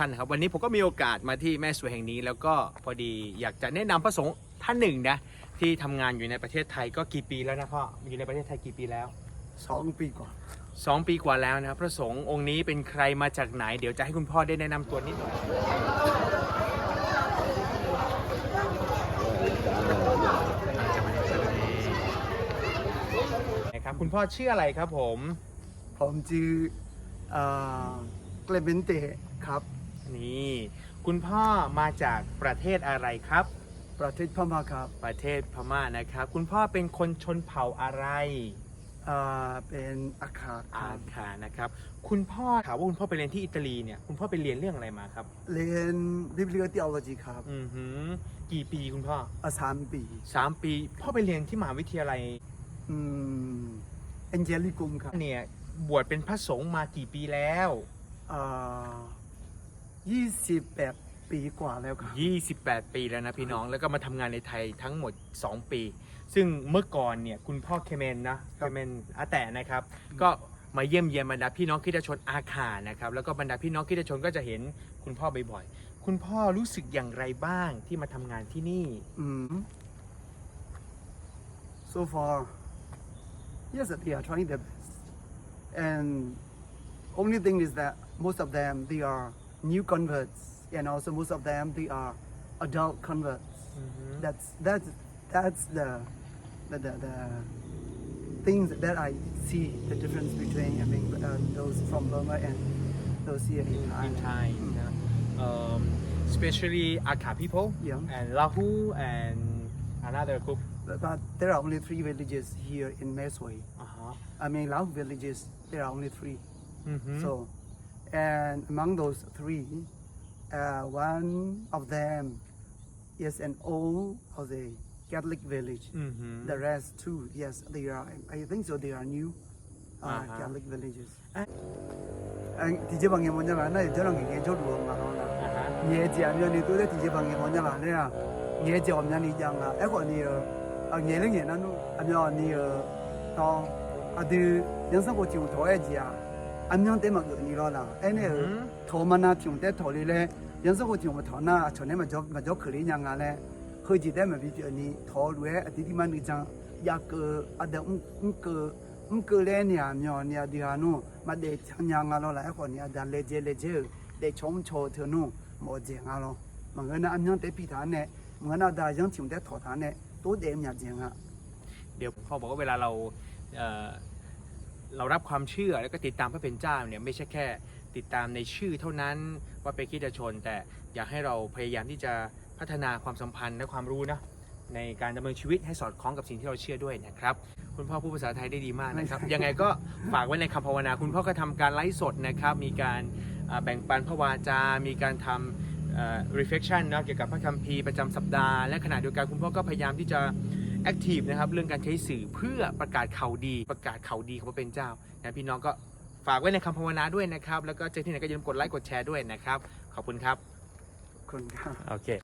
ท่านนะครับ วันนี้ผมก็มีโอกาสมาที่แม่สวยแห่งนี้ แล้วก็พอดีอยากจะแนะนำพระสงฆ์ท่านหนึ่งนะที่ทำงานอยู่ในประเทศไทยก็กี่ปีแล้วนะพ่ออยู่ในประเทศไทยกี่ปีแล้ว สองปีก่อนสองปีกว่าแล้วนะครับพระสงฆ์องค์นี้เป็นใครมาจากไหน เดี๋ยวจะให้คุณพ่อได้แนะนำตัวนิดหน่อยนะครับคุณพ่อชื่ออะไรครับผม ผมชื่อเกลเบนเตครับ นี่ คุณพ่อมาจากประเทศอะไรครับ ประเทศพม่าครับประเทศพม่านะครับ คุณพ่อเป็นคนชนเผ่าอะไรอ่าเป็นอาคาคอารับคานะครับ คุณพ่อถามว่าคุณพ่อไปเรียนที่อิตาลีเนี่ยคุณพ่อไปเรียนเรื่องอะไรมาครับ เรียน Biblical Theology ครับอือหือกี่ปีคุณพ่ออ่าสามปีสามปี พ่อไปเรียนที่มหาวิทยาลัยอืมเอนเจลิกุมครับเนี่ยบวชเป็นพระสงฆ์มากี่ปีแล้วอ่า ยี่สิบแปดปีกว่าแล้วครับ 28 ปีแล้วนะพี่น้องแล้วก็มาทำงานในไทยทั้งหมด 2 ปี ซึ่งเมื่อก่อนเนี่ยคุณพ่อเคเมนนะเคเมนอาแต่นะครับ ก็มาเยี่ยมเยียนบรรดาพี่น้องคริสตชนอาคานะครับ แล้วก็บรรดาพี่น้องคริสตชนก็จะเห็นคุณพ่อบ่อยๆคุณพ่อรู้สึกอย่างไรบ้างที่มาทำงานที่นี่อืม so far yes they are trying their best and only thing is that most of them they are new converts and also most of them they are adult converts that's that's that's the the, the, the things that I see the difference between I mean uh, those from Burma and those here in in Thai uh, um, especially Akha people Yeah. and Lahu and another group But, but there are only three villages here in Mesway. uh-huh. I mean, Lao villages, there are only 3 Mhm. So, and among those three, uh, one of them is an old, say, Catholic village. Mhm. The rest two, yes, they are. I think so. They are new uh, Uh-huh. Catholic villages. ဒီကျ bằng người là này cho nó nghề chốt luôn mà nó là nghề chỉ anh đi tôi thì bằng người là này à nghề chỉ ông đi chẳng là ấy còn đi à nghề lên nghề nó anh nhớ đi to à từ nhân sinh của chịu thổi gì à anh nhớ tới mà người đi lo là ấy này Mhm. thổi mà na chịu tới thổi đi lên nhân sinh của chịu mà thổi na cho nên mà cho mà cho khởi đi nhang à lên hơi chỉ tới mà bị chuyện đi thổi đuôi à thì đi mà đi chẳng ya cơ à đó ông ông cơ ông cơ lên nhà nhỏ nhà đi hà nội mà để chẳng nhang à lo là ấy còn nhà đã lệ dễ lệ dễ để chống cho thừa nụ một chuyện à lo mà người nào anh nhớ tới bị thán này người nào đã dân chịu tới thổi thán này tối đêm nhà chuyện à เดี๋ยวพ่อบอกว่าเวลาเรา เรารับความเชื่อแล้วก็ติดตามพระเป็นเจ้าเนี่ยไม่ใช่แค่ ติดตามในชื่อเท่านั้นว่าเป็นคริสตชน แต่อยากให้เราพยายามที่จะพัฒนาความสัมพันธ์และความรู้นะในการดำเนินชีวิตให้สอดคล้องกับสิ่งที่เราเชื่อด้วยนะครับ คุณพ่อพูดภาษาไทยได้ดีมากนะครับ ยังไงก็ฝากไว้ในคำภาวนา คุณพ่อก็ทำการไลฟ์สดนะครับ มีการแบ่งปันพระวาจา มีการทำ reflection นะเกี่ยวกับพระคัมภีร์ประจำสัปดาห์ และขณะเดียวกันคุณพ่อก็พยายามที่จะ แอคทีฟนะครับเรื่องการใช้สื่อเพื่อประกาศข่าวดี ประกาศข่าวดีของพระเป็นเจ้านะพี่น้องก็ฝากไว้ในคำภาวนาด้วยนะครับ แล้วก็เจอที่ไหนก็อย่าลืมกดไลค์กดแชร์ด้วยนะครับ ขอบคุณครับคนครับ โอเค